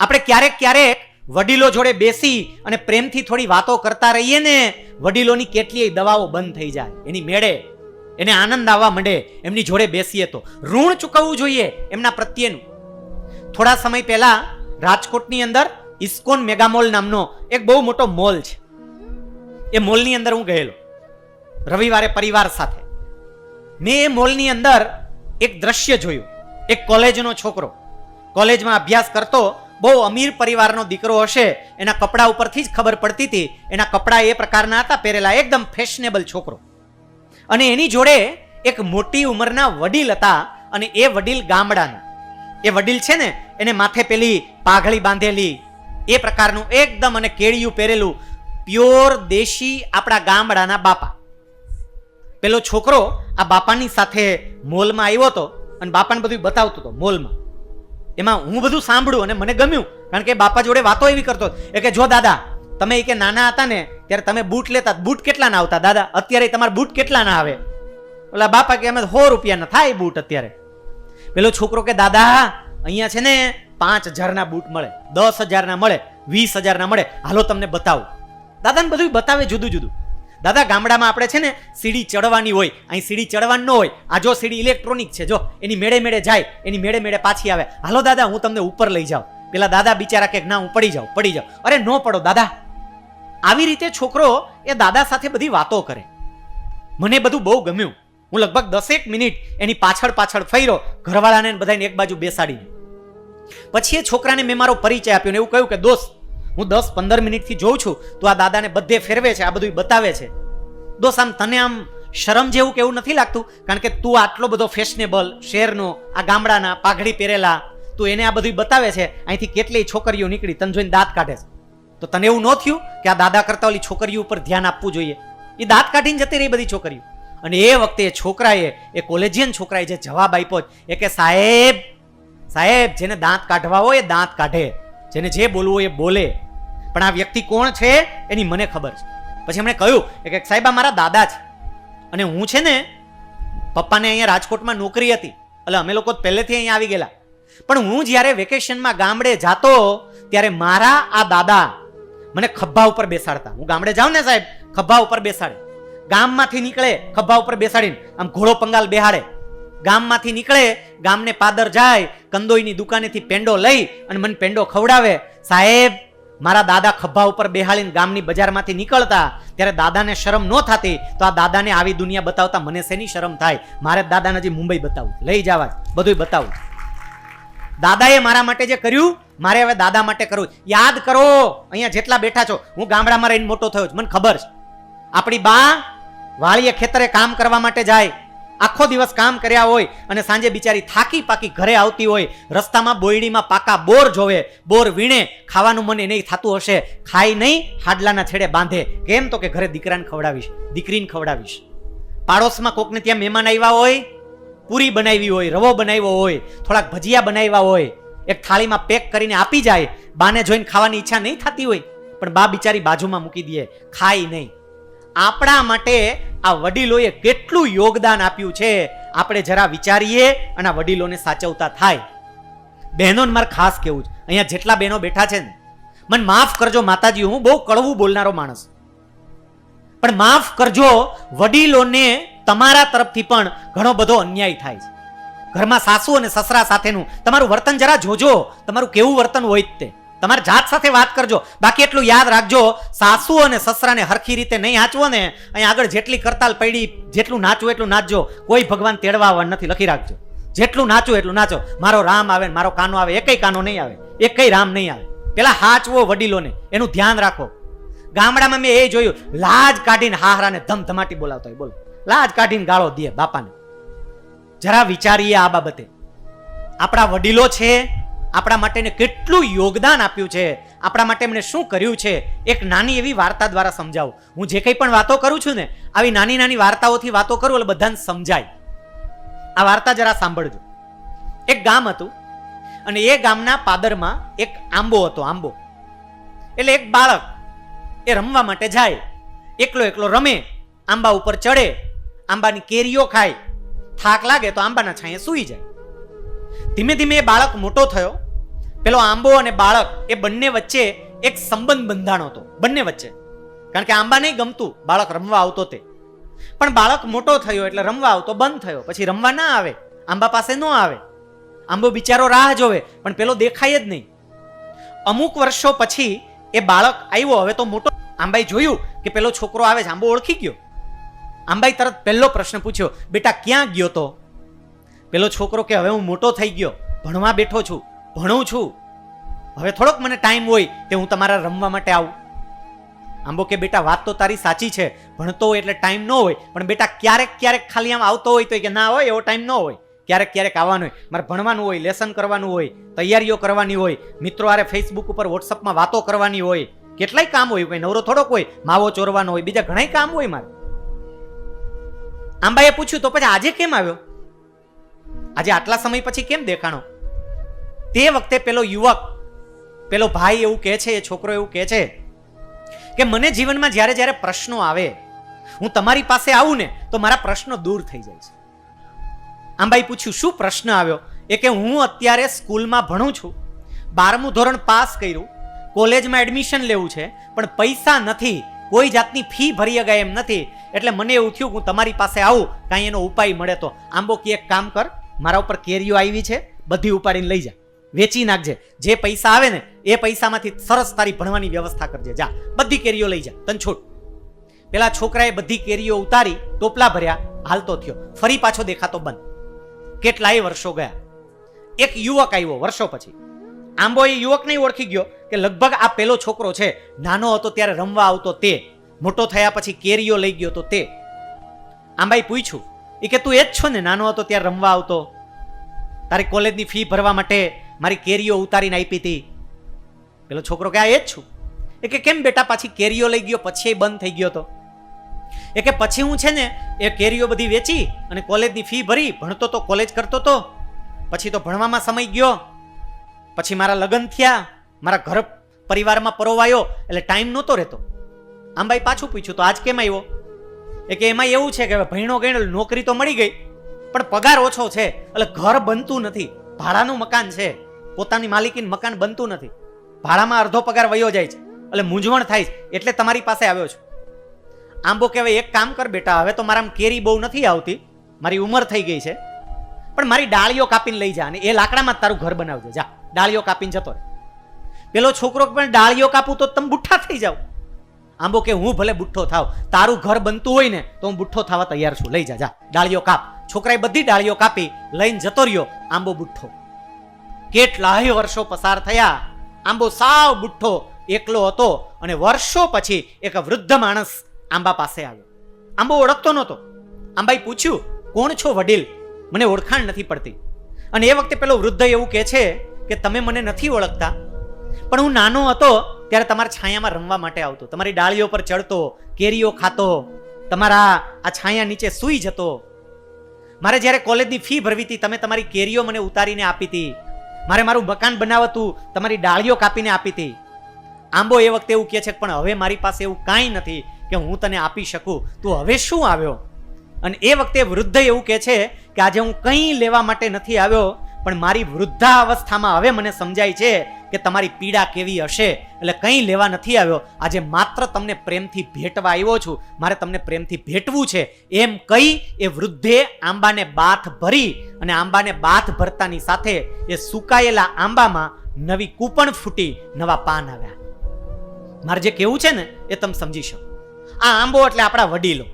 આપણે ક્યારેક ક્યારેક વડીલો જોડે બેસી અને પ્રેમથી થોડી વાતો કરતા રહીએ ને, વડીલોની કેટલીય દવાઓ બંધ થઈ જાય. એની મેળે એને આનંદ આવવા માંડે એમની જોડે બેસીએ તો. ઋણ ચૂકવવું જોઈએ એમના પ્રત્યેનું. થોડા સમય પહેલા રાજકોટની અંદર ઇસ્કોન મેગામોલ નામનો એક બહુ મોટો મોલ છે. એ મોલની અંદર હું ગયેલો. રવિવારે પરિવાર સાથે. મેં એ મોલની અંદર એક દ્રશ્ય જોયું. એક કોલેજનો છોકરો. કોલેજમાં અભ્યાસ કરતો બહુ અમીર પરિવારનો દીકરો હશે, એના કપડા ઉપરથી જ ખબર પડતી હતી. એના કપડા એ પ્રકારના હતા, પહેરેલા એકદમ ફેશનેબલ છોકરો. અને એની જોડે એક મોટી ઉંમરના વડીલ હતા અને એ વડીલ ગામડાના. એ વડીલ છે ને, એને માથે પેલી પાઘડી બાંધેલી. એ પ્રકારનું એકદમ અને કેળિયું પહેરેલું, પ્યોર દેશી આપણા ગામડાના બાપા. પેલો છોકરો આ બાપાની સાથે મોલમાં આવ્યો હતો અને બાપાને બધું બતાવતો હતો, મોલમાં. એમાં હું બધું સાંભળ્યું અને મને ગમ્યું. કારણ કે બાપા જોડે વાતો એવી કરતો એ કે, જો દાદા, તમે એ કે નાના હતા ને, ત્યારે તમે બૂટ લેતા, બૂટ કેટલા ના આવતા? દાદા, અત્યારે તમારા બૂટ કેટલા ના આવે? ઓલા બાપા કે, અમે સો રૂપિયાના થાય બૂટ અત્યારે. પેલો છોકરો કે, દાદા, અહીંયા છે ને પાંચ હજારના બૂટ મળે, દસ હજારના મળે, વીસ હજારના મળે. હાલો તમને બતાવું. દાદાને બધું બતાવે જુદું જુદું. દાદા, ગામડામાં આપણે છે ને સીડી ચડવાની હોય, અહીં સીડી ચડવાની ન હોય. આ જો સીડી ઇલેક્ટ્રોનિક છે, જો, એની મેળે મેળે જાય, એની મેળે મેળે પાછી આવે. હાલો દાદા, હું તમને ઉપર લઈ જાઉં. પેલા દાદા બિચારા કે, ના, હું પડી જાઉં પડી જાઉં. અરે, ન પડો, દાદા. આવી રીતે છોકરો એ દાદા સાથે બધી વાતો કરે. મને બધું બહુ ગમ્યું. હું લગભગ દસેક મિનિટ એની પાછળ પાછળ ફર્યો, ઘરવાળાને બધાને એક બાજુ બેસાડીને. પછી એ છોકરાને મેં મારો પરિચય આપ્યો ને એવું કહ્યું કે, દોસ્ત હું દસ પંદર મિનિટથી જોઉં છું, તો આ દાદાને બધે ફેરવે છે, આ બધું બતાવે છે. દોસ્ત, આમ તને આમ શરમ જેવું કેવું નથી લાગતું? કારણ કે તું આટલો બધો ફેશનેબલ શેરનો, આ ગામડાના પાઘડી પહેરેલા, તું એને આ બધું બતાવે છે, અહીંથી કેટલી છોકરીઓ નીકળી, તને જોઈને દાંત કાઢે છે. તો તને એવું ન થયું કે આ દાદા કરતા ઓલી છોકરીઓ ઉપર ધ્યાન આપવું જોઈએ? એ દાંત કાઢીને જતી રહી બધી છોકરીઓ. અને એ વખતે છોકરાએ, એ કોલેજિયન છોકરાએ જે જવાબ આપ્યો એ કે સાહેબ સાહેબ, જેને દાંત કાઢવા હોય એ દાંત કાઢે. જેને જે બોલવું એ બોલે. પણ આ વ્યક્તિ કોણ છે એની મને ખબર છે. પછી એમણે કહ્યું કે સાહેબ, આ મારા દાદા છે. અને હું છે ને પપ્પાને અહીંયા રાજકોટમાં નોકરી હતી. એટલે અમે લોકો પહેલેથી અહીંયા આવી ગયેલા. પણ હું જ્યારે વેકેશનમાં ગામડે જાતો, ત્યારે મારા આ દાદા મને ખભા ઉપર બેસાડતા. હું ગામડે જાઉં ને સાહેબ, ખભા ઉપર બેસાડે. ગામમાંથી નીકળે, ખભા ઉપર બેસાડીને આમ ઘોડો પંગાલ બેહાડે. ગામમાંથી નીકળે, ગામને પાદર જાય, કંદોઈની દુકાનેથી પેંડો લઈ અને મને પેંડો ખવડાવે. સાહેબ, મારા દાદા ખભા ઉપર બેહાળીને ગામની બજારમાંથી નીકળતા. ત્યારે દાદાને શરમ ન થતી. તો આ દાદાને આવી દુનિયા બતાવતા મને શેની શરમ થાય? મારે દાદાને હજી મુંબઈ બતાવું. લઈ જવા. બધું બતાવું. દાદાએ મારા માટે જે કર્યું, મારે હવે દાદા માટે કરવું. યાદ કરો, અહીંયા જેટલા બેઠા છો, હું ગામડામાં રહીને મોટો થયો છું. મને ખબર છે. આપણી બા વાળીએ ખેતરે કામ કરવા માટે જાય. આખો દિવસ કામ કર્યા હોય અને સાંજે બિચારી થાકી પાકી ઘરે આવતી હોય, રસ્તામાં બોયડીમાં પાકા બોર જોવે, બોર વીણે, ખાવાનું મને નહીં થતું હશે, ખાઈ નહીં, હાડલાના છેડે બાંધે. કેમ તો કે ઘરે દીકરાને ખવડાવીશ, દીકરીને ખવડાવીશ. પાડોશમાં કોકને ત્યાં મહેમાન આવ્યા હોય, પૂરી બનાવી હોય, રવો બનાવ્યો હોય, થોડાક ભજીયા બનાવ્યા હોય, એક થાળીમાં પેક કરીને આપી જાય, બાને જોઈને ખાવાની ઈચ્છા નહીં થતી હોય, પણ બા બિચારી બાજુમાં મૂકી દે ખાય નહીં. આપણા માટે આ વડીલોએ કેટલું યોગદાન આપ્યું છે, આપણે જરા વિચારીએ અને આ વડીલોને સાચવતા થાય. બહેનોને મારે ખાસ કેવું છે, અહીંયા જેટલા બહેનો બેઠા છે ને, મને માફ કરજો માતાજી, હું બહુ કડવું બોલનારો માણસ. પણ માફ કરજો, વડીલોને તમારા તરફથી પણ ઘણો બધો અન્યાય થાય છે. ઘરમાં સાસુ અને સસરા સાથેનું તમારું વર્તન જરા જોજો, તમારું કેવું વર્તન હોય તે. તમારી જાત સાથે વાત કરજો. બાકી એટલું યાદ રાખજો, સાસુ અને સસરાને હરખી રીતે નહીં આંચવો ને અહીંયા આગળ જેટલી કરતાલ પડી, જેટલું નાચવું એટલું નાચજો. કોઈ ભગવાન તેડવા નથી, લખી રાખજો. જેટલું નાચવું એટલું નાચો. મારો રામ આવે ને મારો કાનો આવે, એકય કાનો નહીં આવે. એકય રામ નહીં આવે. પેલા હાચવો વડીલોને, એનું ધ્યાન રાખો. ગામડામાં મેં એ જોયું, લાજ કાઢીને હાહરાને ધમધમાટી બોલાવતા હોય. બોલો. લાજ કાઢીને ગાળો દે બાપાને. જરા વિચારીએ આ બાબતે. આપણા વડીલો છે આપણા માટે કેટલું યોગદાન આપ્યું છે. આપણા માટે એમણે શું કર્યું છે? એક નાની એવી વાર્તા દ્વારા સમજાવું. હું જે કંઈ પણ વાતો કરું છું ને, આવી નાની નાની વાર્તાઓથી વાતો કરું, એટલે બધાને સમજાય. આ વાર્તા જરા સાંભળજો. એક ગામ હતું, અને એ ગામના પાદરમાં એક આંબો હતો, આંબો. એટલે એક બાળક એ રમવા માટે જાય. એકલો એકલો રમે, આંબા ઉપર ચડે, આંબાની કેરીઓ ખાય. થાક લાગે તો આંબાના છાંયે સૂઈ જાય. ધીમે ધીમે એ બાળક મોટો થયો. પેલો આંબો અને બાળક એ બંને વચ્ચે એક સંબંધ બંધાણો હતો. બંને વચ્ચે. કારણ કે આંબા નહીં ગમતું, બાળક રમવા આવતો તે. પણ બાળક મોટો થયો એટલે રમવા આવતો, બંધ થયો. પછી રમવા ના આવે, આંબા પાસે ન આવે. આંબો બિચારો રાહ જોવે, પણ પેલો દેખાય જ નહીં. અમુક વર્ષો પછી એ બાળક આવ્યો, હવે તો મોટો. આંબાઈ જોયું કે પેલો છોકરો આવે છે, આંબો ઓળખી ગયો. આંબાઈ તરત પહેલો પ્રશ્ન પૂછ્યો, બેટા, ક્યાં ગયો તો? પેલો છોકરો કે, હવે હું મોટો થઈ ગયો, ભણવા બેઠો છું, ભણું છું. હવે થોડોક મને ટાઈમ હોય તે હું તમારા રમવા માટે આવું. આંબો કે બેટા, વાત તો તારી સાચી છે, ભણતો હોય એટલે ટાઈમ ન હોય, પણ બેટા, ક્યારેક ક્યારેક ખાલી આમ આવતો હોય તો કે, ના હોય, એવો ટાઈમ ન હોય. ક્યારેક ક્યારેક આવવાનું હોય, મારે ભણવાનું હોય લેસન કરવાનું હોય, તૈયારીઓ કરવાની હોય, મિત્રો આરે ફેસબુક ઉપર વોટ્સઅપમાં વાતો કરવાની હોય. કેટલાય કામ હોય, કોઈ નવરો થોડોક હોય, માવો ચોરવાનો હોય, બીજા ઘણાય કામ હોય મારે. આંબાએ પૂછ્યું, તો પછી આજે કેમ આવ્યો? આજે આટલા સમય પછી કેમ દેખાણો? તે વખતે પેલો યુવક, પેલો ભાઈ એવું કહે છે, એ છોકરો એવું કહે છે કે મને જીવનમાં જ્યારે જ્યારે પ્રશ્નો આવે, હું તમારી પાસે આવું ને તો મારા પ્રશ્નો દૂર થઈ જાય છે. આંબાઈ પૂછ્યું, શું પ્રશ્ન આવ્યો? એ કે હું અત્યારે સ્કૂલમાં ભણું છું. બારમું ધોરણ પાસ કર્યું. કોલેજમાં એડમિશન લેવું છે, પણ પૈસા નથી. કોઈ જાતની ફી ભરી શકાય એમ નથી. એટલે મને એવું થયું હું તમારી પાસે આવું, કાંઈ એનો ઉપાય મળે તો. આંબો કે એક કામ કર મારા ઉપર કેરીઓ આવી છે, બધી ઉપાડીને લઈ જા. વેચી નાખજે. જે પૈસા આવે ને, એ પૈસામાંથી સરસ તારી ભણવાની વ્યવસ્થા કરજે. જા, બધી કેરીઓ લઈ જા, તને છોડ. પેલા છોકરાએ બધી કેરીઓ ઉતારી, ટોપલા ભર્યા હાલતો થયો. ફરી પાછો દેખાતો બંધ. કેટલાય વર્ષો ગયા. એક યુવક આવ્યો વર્ષો પછી. આંબો એ યુવક નહીં ઓળખી ગયો કે લગભગ આ પેલો છોકરો છે, નાનો હતો ત્યારે રમવા આવતો તે. મોટો થયા પછી કેરીઓ લઈ ગયો તો તે. આંબાઈ પૂછ્યું એ કે તું એ જ છો ને, નાનો હતો ત્યારે રમવા આવતો. તારી કોલેજની ફી ભરવા માટે મારી કેરીઓ ઉતારીને આપી હતી. પેલો છોકરો કે, આ એ જ છું. એ કે, કેમ બેટા પાછી કેરીઓ લઈ ગયો, પછી એ બંધ થઈ ગયો તો? એ કે, પછી હું છે ને, એ કેરીઓ બધી વેચી અને કોલેજની ફી ભરી, ભણતો તો, કોલેજ કરતો તો. પછી તો ભણવામાં સમય ગયો. પછી મારા લગ્ન થયા, મારા ઘર પરિવારમાં પરોવાયો, એટલે ટાઈમ નહોતો રહેતો. આમ ભાઈ પાછું પૂછ્યું, તો આજ કેમ આવ્યો? એ કે એમાં એવું છે કે હવે ભણ્યો ગણ્યો નોકરી તો મળી ગઈ, પણ પગાર ઓછો છે, એટલે ઘર બનતું નથી, ભાડાનું મકાન છે, પોતાની માલિકીનું મકાન બનતું નથી. ભાડામાં અડધો પગાર વયો જાય છે, એટલે મૂંઝવણ થાય છે, એટલે તમારી પાસે આવ્યો છું. આંબો કહેવાય, એક કામ કર બેટા, હવે તો મારામાં કેરી બહુ નથી આવતી, મારી ઉંમર થઈ ગઈ છે, પણ મારી ડાળીઓ કાપીને લઈ જા, અને એ લાકડામાં તારું ઘર બનાવજે, જા, ડાળીઓ કાપીને જતો રહે. પેલો છોકરો પણ ડાળીઓ કાપું તો તમે બુઠ્ઠા થઈ જાઓ. આંબો કે હું ભલે બુઠ્ઠો થાવ, તારું ઘર બનતું હોય ને તો હું બુઠ્ઠો થવા તૈયાર છું. લઈ જા જા. ડાળીઓ કાપ. છોકરાએ બધી ડાળીઓ કાપી લઈને જતો રહ્યો, આંબો બુઠ્ઠો. કેટલાય વર્ષો પસાર થયા, આંબો સાવ બુઠ્ઠો, એકલો હતો અને વર્ષો પછી એક વૃદ્ધ માણસ આંબા પાસે આવ્યો. આંબો ઓળખતો નહોતો. આંબાઈ પૂછ્યું, કોણ છો વડીલ? મને ઓળખાણ નથી પડતી. અને એ વખતે પેલો વૃદ્ધ એવું કહે છે કે, તમે મને નથી ઓળખતા. પણ હું નાનો હતો ત્યારે તમારા છાયામાં રમવા માટે આવતો. તમારી ડાળીઓ પર ચડતો, કેરીઓ ખાતો, તમારા આ છાયા નીચે સૂઈ જતો. મારે જ્યારે કોલેજની ફી ભરવી હતી, તમે તમારી કેરીઓ મને ઉતારીને આપી હતી. મારે મારું મકાન બનાવતું, તમારી ડાળીઓ કાપીને આપી હતી. આંબો એ વખતે એવું કહે છે પણ હવે મારી પાસે એવું કાંઈ નથી કે હું તને આપી શકું. તું હવે શું આવ્યો? અને એ વખતે વૃદ્ધ એવું કહે છે કે, આજે હું કંઈ લેવા માટે નથી આવ્યો, પણ મારી વૃદ્ધા અવસ્થામાં હવે મને સમજાય છે કે તમારી પીડા કેવી હશે એટલે કંઈ લેવા નથી આવ્યો. આજે માત્ર તમને પ્રેમથી ભેટવા આવ્યો છું. મારે તમને પ્રેમથી ભેટવું છે. એમ કહી એ વૃદ્ધે આંબાને બાથ ભરી અને આંબાને બાથ ભરતાની સાથે એ સુકાયેલા આંબામાં નવી કૂપણ ફૂટી, નવા પાન આવ્યા. મારે જે કેવું છે ને એ તમે સમજી શકો. આ આંબો એટલે આપણા વડીલો.